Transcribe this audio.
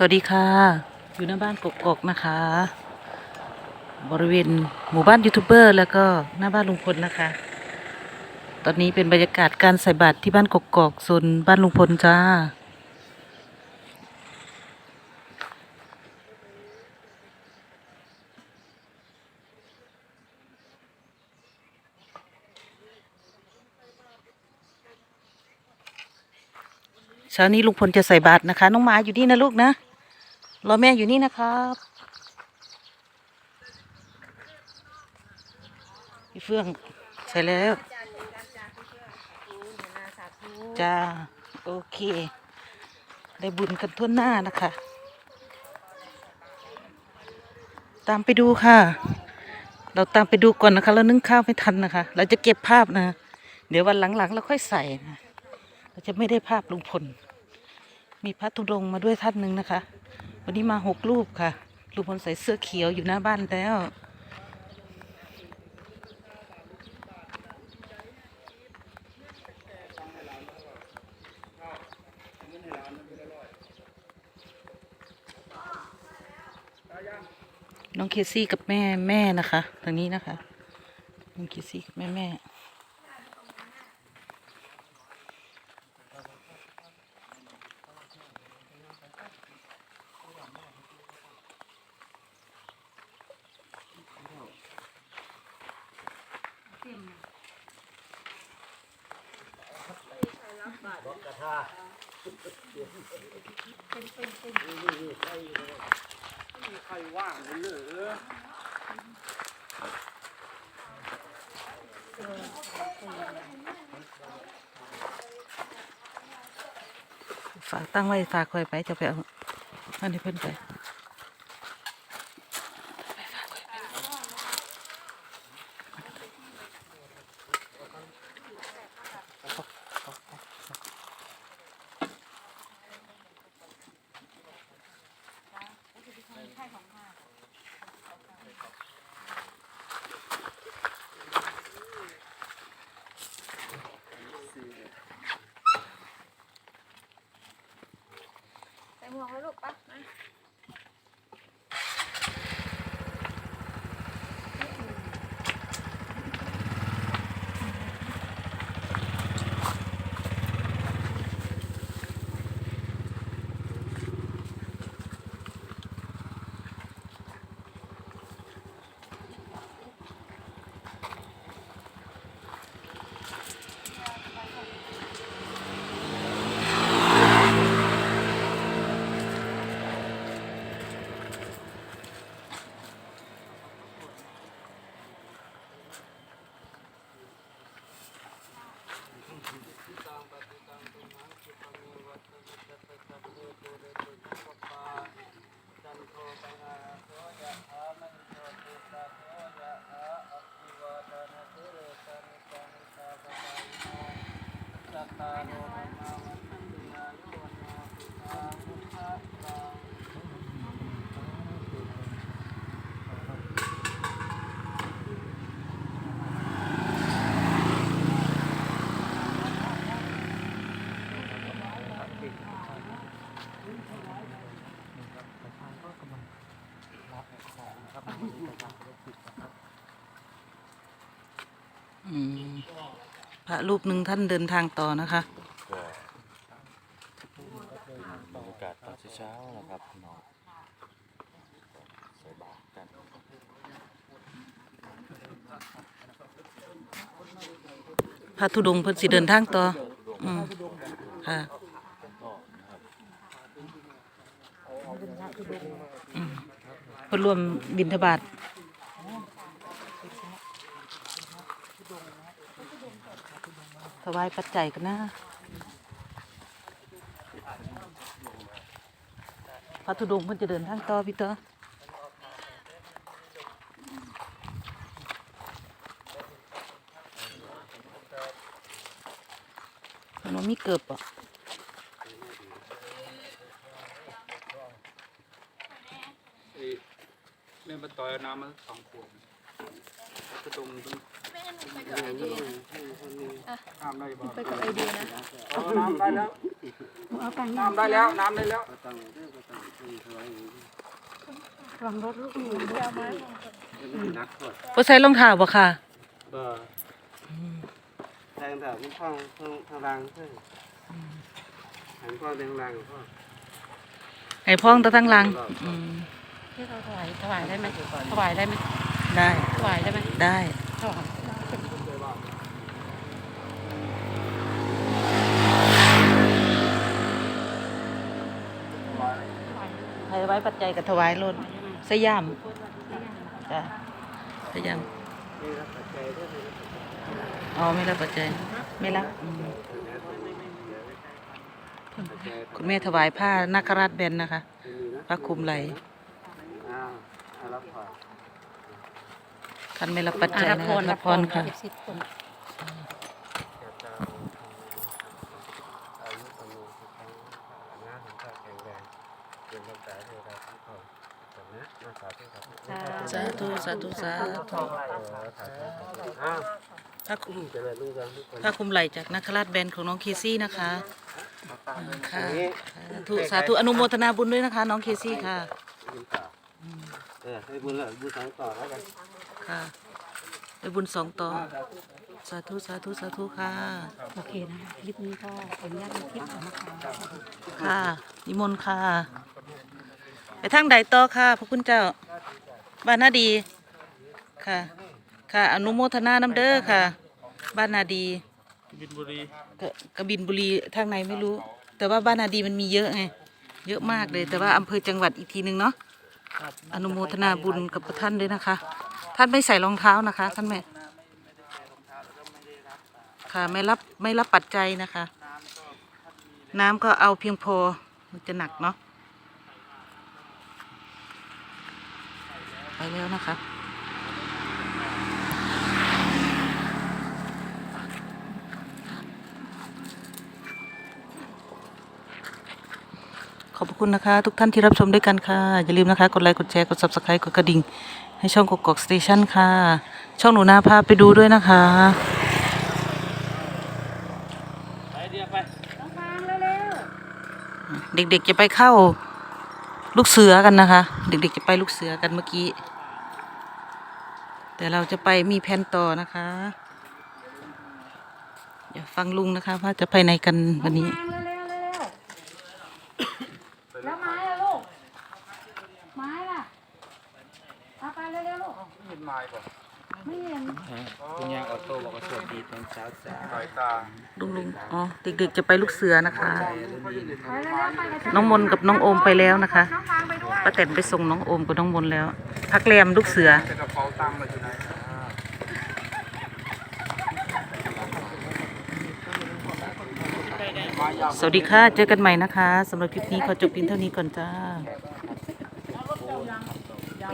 สวัสดีค่ะ อยู่หน้าบ้านกกอกนะคะ บริเวณหมู่บ้านยูทูบเบอร์แล้วก็หน้าบ้านลุงพลนะคะ ตอนนี้เป็นบรรยากาศการใส่บาตรที่บ้านกกอกโซนบ้านลุงพลจ้าเช้านี้ลุงพลจะใส่บาตรนะคะ น้องหมาอยู่นี่นะลูกนะ รอแม่อยู่นี่นะครับพี่เฟื่องใส่แล้ว จ้า โอเค ได้บุญกันทั่วหน้านะคะ ตามไปดูค่ะ เราตามไปดูก่อนนะคะ เรานึ่งข้าวไม่ทันนะคะ เราจะเก็บภาพนะ เดี๋ยววันหลังๆ เราค่อยใส่นะ เราจะไม่ได้ภาพลุงพล มีพระธุดงมาด้วยท่านหนึ่งนะคะ วันนี้มาหกรูปค่ะลุงพลใส่เสื้อเขียวอยู่หน้าบ้านแล้วน้องเคซี่กับแม่แม่นะคะทางนี้นะคะ น้องเคซี่กับแม่แม่ ใครว่างหรอฝากตั้งไว้ฝากคอยไปจะไปเอาอันนี้เพิ่นไป ใพระรูปหนึ่งท่านเดินทางต่อนะคะบรรยากาศตอนเช้าๆนะครับพี่น้องใส่บาตรกันพระธุดงค์เพิ่นสิเดินทางต่ออืมค่ะอืมเพิ่นรวมบิณฑบาต วายปัจจัยกันนะพระธุดงค์เพิ่นจะเดินทางต่อพี่เตอมันบ่มีเกิบอะแม่มาต่อยน้ำมาสองขวดกระตรงตรงแม่หนูไปกับไอ้นี่ น้ำได้บ่ไปกับไอเดียนะเอาน้ำได้แล้วเอาตังค์น้ำได้แล้วน้ำได้แล้ววางรถลูกหนูด้วยเอาไว้บ่ใส่รองเท้าบ่ค่ะก็แทงแต่คุณพ่อทางทางรังใช่หันพ่อแทงรังพ่อให้พ้องตะทั้งหลังอืมที่เราถวายถวายได้ไหมถวายได้ไหมได้ถวายได้ไหมได้ถวาย ให้ไว้ปัจจัยกับถวายรถสยามจ้ะสยามอ๋อไม่รับปัจจัยไม่รับคุณแม่ถวายผ้านาคราชแบนนะคะที่นี่นะผ้าคลุมไหลอ้าวเอารับผ่อนท่านไม่รับปัจจัยนะพรรับพรค่ะเจ้าอายุอำนวยสุขังงานของข้าแข็งแรง เป็นรักษาเทวทุกคนนะสาธุครับสาธุสาธุสาธุอ้าวผ้าคลุมเจริญรุ่งเรืองทุกคนผ้าคุมไหลจากนาคราชแบนของน้องเคซี่นะคะค่ะสาธุสาธุอนุโมทนาบุญด้วยนะคะ น้องเคซี่ค่ะบุญต่อเออให้บุญละบุญสองต่อแล้วกันค่ะได้บุญสองต่อสาธุสาธุสาธุค่ะ โอเคนะคลิปนี้ก็ขออนุญาตลงคลิปก่อนนะคะค่ะนิมนต์ค่ะ ไปทางใดต่อค่ะพระคุณเจ้าบ้านนาดีค่ะ ค่ะ อนุโมทนาน้ำเด้อค่ะ บ้านนาดีบินบุรีกกระบินบุรีทางไหนไม่รู้ แต่ว่าบ้านนาดีมันมีเยอะไงเยอะมากเลย แต่ว่าอำเภอจังหวัดอีกทีหนึ่งเนาะอนุโมทนาบุญกับท่านด้วยนะคะ ท่านไม่ใส่รองเท้านะคะ ท่านแม่ค่ะไม่รับไม่รับปัจจัยนะคะ น้ำก็เอาเพียงพอมันจะหนักเนาะ ไปแล้วนะคะขอบพระคุณนะคะ ทุกท่านที่รับชมด้วยกันค่ะ อย่าลืมนะคะ กดไลค์ กดแชร์ กด subscribe กดกระดิ่ง ให้ช่องกกอกสเตชันค่ะ ช่องหนูนาพาไปดูด้วยนะคะไปเดียวไปเด็กๆจะไปเข้า ลูกเสือกันนะคะ เด็กๆจะไปลูกเสือกันเมื่อกี้ แต่เราจะไปมีแผนต่อนะคะเดี๋ยวฟังลุงนะคะ ว่าจะไปไหนกันวันนี้แล้วไม้ล่ะลูกไม้ล่ะเอาไปเร็วๆลูกเห็นไม้ป่ะ ไม่เห็นคุณยางออโต้บอกว่าสวัสดีตอนเช้าจ้าสายตาลุงลุงอ๋อเด็กๆจะไปลูกเสือนะคะ ไปเร็วๆไปกับน้องมนต์กับน้องโอมไปแล้วนะคะน้องฟางไปด้วยป้าแตนไปส่งน้องโอมกับน้องมนต์แล้ว พักแรมลูกเสือแต่กระเป๋าตังค์เราอยู่ไหนสวัสดีค่ะ เจอกันใหม่นะคะสำหรับคลิปนี้ขอจบเพียงเท่านี้ก่อนจ้าเ